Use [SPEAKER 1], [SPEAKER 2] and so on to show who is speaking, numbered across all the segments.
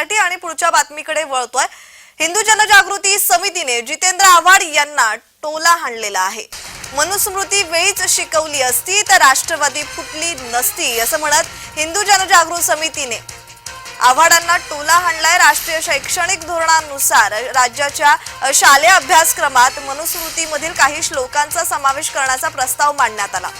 [SPEAKER 1] पाहण्यासाठी आणि पुढच्या बातमीकडे वळतोय. हिंदू जनजागृती समितीने जितेंद्र आव्हाड यांना टोला हाणलेला आहे. मनुस्मृती वेळीच शिकवली असती तर राष्ट्रवादी फुटली नसती असं म्हणत हिंदू जनजागृत समितीने. आव्हाडांना टोला हाणलाय राष्ट्रीय शैक्षणिक धोरणानुसार. राज्याच्या शालेय अभ्यासक्रमात मनुस्मृतीमधील काही श्लोकांचा समावेश करण्याचा प्रस्ताव मांडण्यात आला.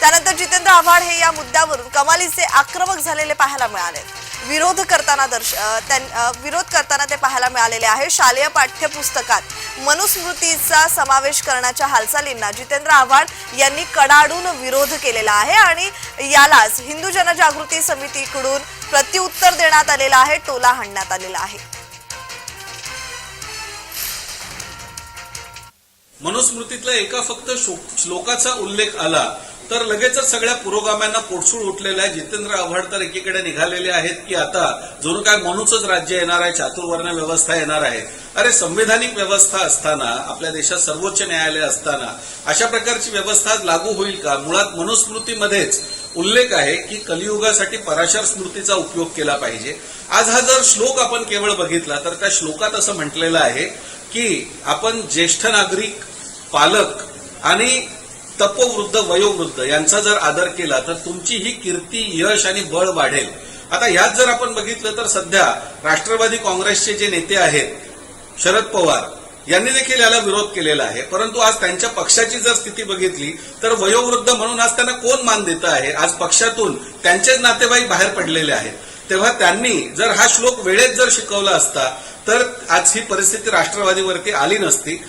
[SPEAKER 1] त्यानंतर जितेंद्र आव्हाड हे या मुद्द्यावरून कमालीचे आक्रमक झालेले पाहायला मिळाले. विरोध करताना दर्श त्यां- विरोध करताना ते पाहायला मिळालेले आहे. शालेय पाठ्यपुस्तकात मनुस्मृतीचा समावेश करण्याच्या हालचालींना जितेंद्र आव्हाड यांनी कडाडून विरोध केलेला आहे आणि यालाच हिंदू जनजागृती समितीकडून प्रत्युत्तर देण्यात आलेलं आहे टोला हाणण्यात आलेला आहे.
[SPEAKER 2] मनुस्मृतीतल्या एका फक्त श्लोकाचा उल्लेख आला तर लगेचच सगळ्या पुरोगाम्यांना पोटसूळ उठलेल्या आहे. जितेंद्र आव्हाड तर एकीकडे निघालेले आहेत की आता जणू काय मनूचंच राज्य येणार आहे चातुर्वर्ण व्यवस्था येणार आहे. अरे संविधानिक व्यवस्था असताना आपल्या देशात सर्वोच्च न्यायालय असताना अशा प्रकारची व्यवस्था आज लागू होईल का? मुळात मनुस्मृतीमध्येच उल्लेख आहे की कलियुगासाठी पराशर स्मृतीचा उपयोग केला पाहिजे. आज हा जर श्लोक आपण केवळ बघितला तर त्या श्लोकात असं म्हटलेलं आहे की आपण ज्येष्ठ नागरिक पालक आणि तपोवृद्ध वयोवृद्ध यांचा जर आदर केला तर तुमची ही कीर्ती यश आणि बळ वाढेल. आता ह्यात जर आपण बघितलं तर सध्या राष्ट्रवादी काँग्रेसचे जे नेते आहेत शरद पवार यांनी देखील याला विरोध केलेला आहे. परंतु आज त्यांच्या पक्षाची जर स्थिती बघितली तर वयोवृद्ध म्हणून आज त्यांना कोण मान देत आहे? आज पक्षातून त्यांचेच नातेवाईक बाहेर पडलेले आहेत. तेव्हा त्यांनी जर हा श्लोक वेळेत जर शिकवला असता तर आज ही परिस्थिती राष्ट्रवादीवरती आली नसती.